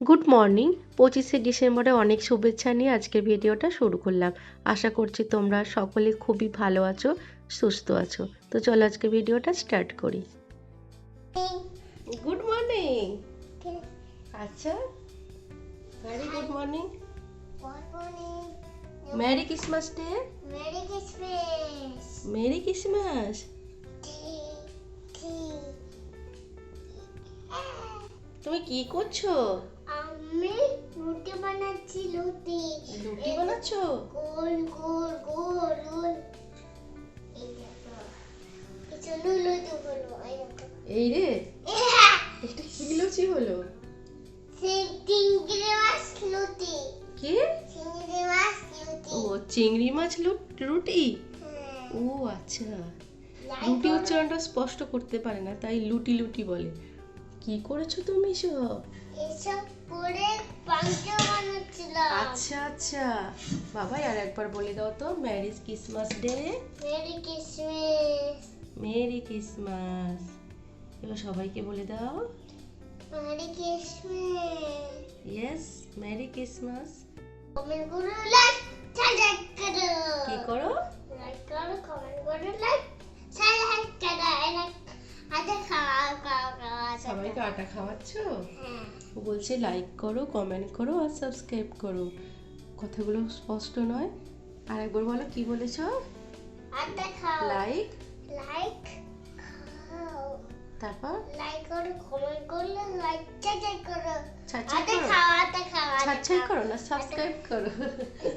Good morning পঁচিশে ডিসেম্বরে অনেক শুভেচ্ছা নিয়ে আজকের ভিডিওটা শুরু করলাম। আশা করছি তোমরা সকলে খুবই ভালো আছো সুস্থ আছো। তো চলো আজকে ভিডিওটা স্টার্ট করি। গুড মর্নিং আচ্ছা very good morning merry Christmas day. Merry Christmas. তুমি কি করছ? আমি রুটি বানাচ্ছি রুটি। রুটি বানাচ্ছো? গোল গোল গোল গোল। এই রে? এটা কি লুচি হলো? চিংড়ি মাছ লুটি কি? চিংড়ি মাছ লুটি ও চিংড়ি মাছ রুটি? হ্যাঁ। ও আচ্ছা। রুটি উচ্চারণটা স্পষ্ট করতে পারে না তাই লুটি লুটি বলে। কি করেছ তুমি সব এসব করে পাঞ্চ বানাচ্ছিলাম। আচ্ছা আচ্ছা। বাবাই আর একবার বলে দাও তো marriage Christmas day merry Christmas merry Christmas এবার সবাইকে বলে দাও। Merry Christmas yes merry Christmas comment করো লাইক সাবস্ক্রাইব করো। কি করো? সবাইকে আটা খাওয়াচ্ছো? ও বলছে লাইক করো কমেন্ট করো আর সাবস্ক্রাইব করো। কথাগুলো স্পষ্ট নয়। আর একবার বলো কি বলেছ? আটা খাও। লাইক লাইক তারপর? লাইক করো কমেন্ট করলে লাইক করো। করো। খাও আটা খাও খাও। করো না সাবস্ক্রাইব করো।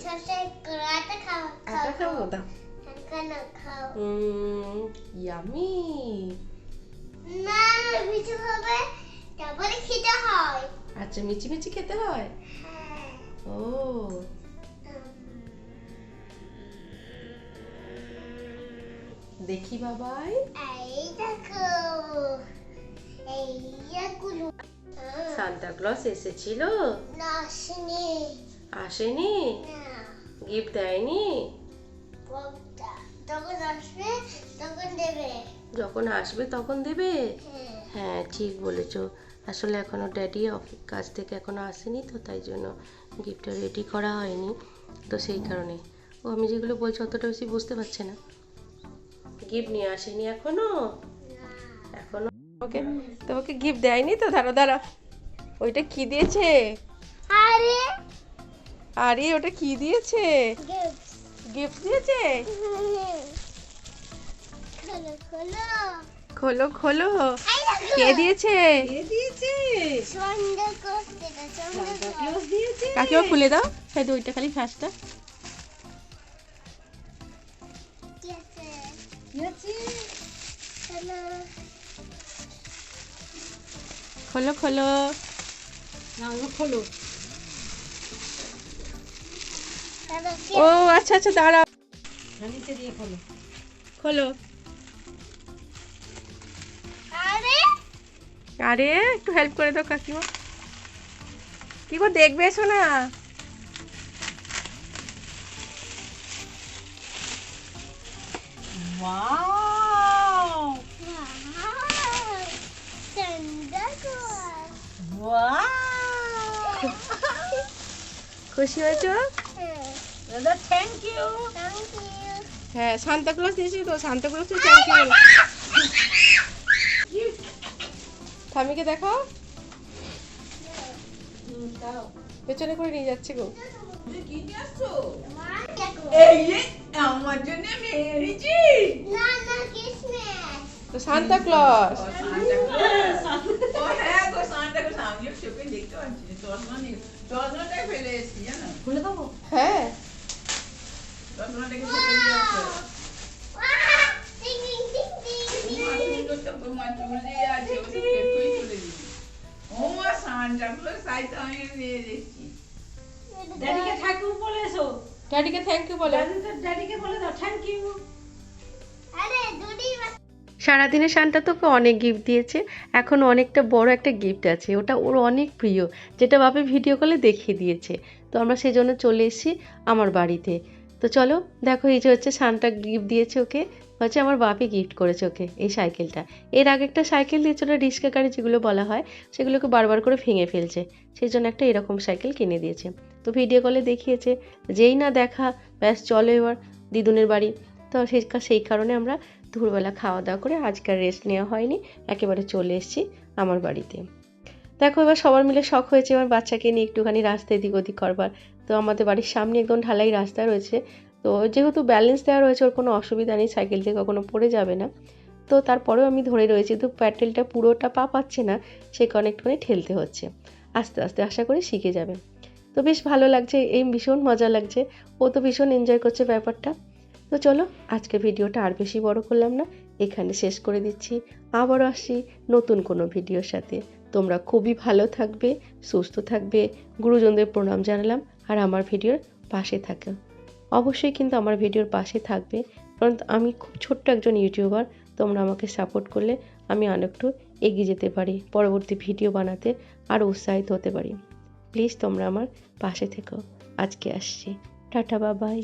সাবস্ক্রাইব করো আটা খাও আটা খাব দাও খাও। ইয়ামি না কিছু হবে তারপরে খেতে হয় আচ্ছা মিচি মিচি খেতে হয়? ও। দেখি বাবাই। এই দেখো সান্তা ক্লস এসেছিল? আসেনি? আসেনি গিফট দেয়নি? যখন আসবে তখন দেবে যখন আসবে তখন দেবে? হ্যাঁ ঠিক বলেছ। আসলে এখনও ড্যাডি অফিস কাজ থেকে এখনও আসেনি তো তাই জন্য গিফটটা রেডি করা হয়নি। তো সেই কারণে। ও আমি যেগুলো বলছি অতটা বেশি বুঝতে পারছে না। গিফট নিয়ে আসেনি এখনও? না। এখনও? ওকে তোমাকে গিফট দেয়নি তো? দাঁড়া দাঁড়া ওইটা কি দিয়েছে? আরে। আরে ওটা কি দিয়েছে? গিফট গিফট দিয়েছে? খোলো। খোলো খোলো। কে দিয়েছে? কাকিমা খুলে দাও সেই ওইটা খালি হ্যালো খোলো। খোলো খোলো। ও আচ্ছা আচ্ছা দাঁড়াও। খোলো। আরে একটু হেল্প করে দাও কাকিমা। কি গো দেখবে এসো না খুশি হয়েছো? দাদা থ্যাংক ইউ হ্যাঁ সান্তা ক্লজ দিয়েছি তো সান্তা ক্লজ তো থ্যাংক ইউ স্বামীকে দেখাও। পেছনে করে নিয়ে যাচ্ছে গো। সান্তা হ্যাঁ মা, সান্টা ক্লজ তাই তো আমি নিয়ে এসেছি। ড্যাডিকে থ্যাংক ইউ বলে এসো ড্যাডিকে থ্যাংক ইউ বলো। ড্যাডিকে বলে দাও থ্যাংক ইউ আরে দুটি সারাদিনে শান্তা তোকে অনেক গিফট দিয়েছে এখন অনেকটা বড় একটা গিফট আছে ওটা ওর অনেক প্রিয় যেটা বাপে ভিডিও কলে দেখিয়ে দিয়েছে। তো আমরা সেই জন্য চলে এসেছি আমার বাড়িতে। তো চলো, দেখো এই যে হচ্ছে সানটা গিফট দিয়েছে ওকে, হচ্ছে আমার বাপি গিফট করেছে ওকে এই সাইকেলটা। এর আগে একটা সাইকেল দিয়েছিল রিক্সা গাড়ি যেগুলো বলা হয়, সেগুলোকে বারবার করে ভেঙে ফেলছে, সেই জন্য একটা এরকম সাইকেল কিনে দিয়েছে। তো ভিডিও কলে দেখিয়েছে, যেই না দেখা, ব্যাস চলো এবার দিদুনের বাড়ি। তো সেই সেই কারণে আমরা দুপুরবেলা খাওয়া দাওয়া করে আজকাল রেস্ট নেওয়া হয়নি, একেবারে চলে এসেছি আমার বাড়িতে। দেখো, এবার সবার মিলে শখ হয়েছে এবার বাচ্চাকে নিয়ে একটুখানি রাস্তা এদিক ওদিক করবার। তো আমাদের বাড়ির সামনে একদম ঢালাই রাস্তা রয়েছে। তো যেহেতু ব্যালেন্স দেওয়া রয়েছে, ওর কোনো অসুবিধা নেই সাইকেল থেকে কখনো পড়ে যাবে না। তো তারপরেও আমি ধরে রয়েছি, তো প্যাটেলটা পুরোটা পা পাচ্ছে না, সে একটুখানি ঠেলতে হচ্ছে। আস্তে আস্তে আশা করি শিখে যাবে। তো বেশ ভালো লাগছে, এই ভীষণ মজা লাগছে। ও তো ভীষণ এনজয় করছে ব্যাপারটা। তো চলো আজকে ভিডিওটা আর বেশি বড় করলাম না, এখানে শেষ করে দিচ্ছি। আবারও আসি নতুন কোনো ভিডিওর সাথে। তোমরা খুবই ভালো থাকবে, সুস্থ থাকবে। গুরুজনদের প্রণাম জানালাম আর আমার ভিডিওর পাশে থাকো। অবশ্যই কিন্তু আমার ভিডিওর পাশে থাকবে, কারণ আমি খুব ছোট্ট একজন ইউটিউবার, তোমরা আমাকে সাপোর্ট করলে আমি অনেকটু এগিয়ে যেতে পারি, পরবর্তী ভিডিও বানাতে আরও উৎসাহিত হতে পারি। প্লিজ তোমরা আমার পাশে থেকো। আজকে আসছি। টাটা, বাবাই।